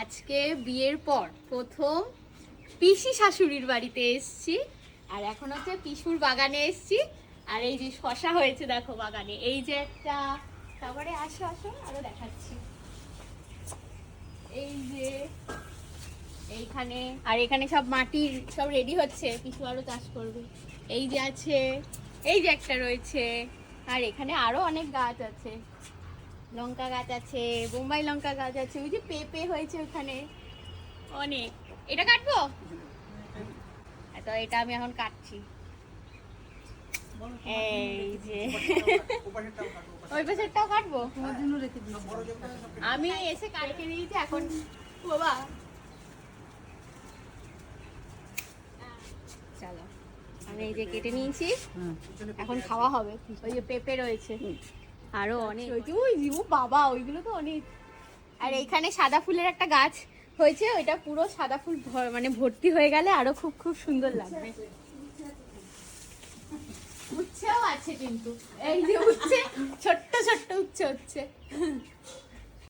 আজকে বিয়ের পর প্রথম পিসি শাশুড়ির বাড়িতে এসছি। আর এখন হচ্ছে পিসুর বাগানে এসছি। আর এই যে শশা হয়েছে দেখো বাগানে। এই যে একটা তারপরে আসো আসো, আরও দেখাচ্ছি। এই যে এইখানে আর এখানে সব মাটির সব রেডি হচ্ছে। পিসু আরও চাষ করবে। এই যে আছে এই যে একটা রয়েছে। আর এখানে আরও অনেক গাছ আছে। লঙ্কা গাছ আছে বোম্বাই লঙ্কা গাছ আছে ওই যে পেঁপে হয়েছে ওখানে। অনেক। এটা কাটবো? তো এটা আমি এখন কাটছি। এই যে। ওই পাশেরটাও কাটবো? আমি এসে কাটকে দিয়েছি এখন বাবা। চলো আমি এই যে কেটে নিয়েছি। এখন খাওয়া হবে। ওই যে পেঁপে রয়েছে। আরও অনেক। রয়েছে ওই যে, বাবা ওইগুলো তো অনেক। আর এইখানে সাদা ফুলের একটা গাছ হয়েছে ওইটা পুরো সাদা ফুল মানে ভর্তি হয়ে গেলে আরও খুব খুব সুন্দর লাগবে। উচ্ছেও আছে কিন্তু। এই যে উচ্ছে ছোট্ট ছোট্ট উচ্ছে হচ্ছে।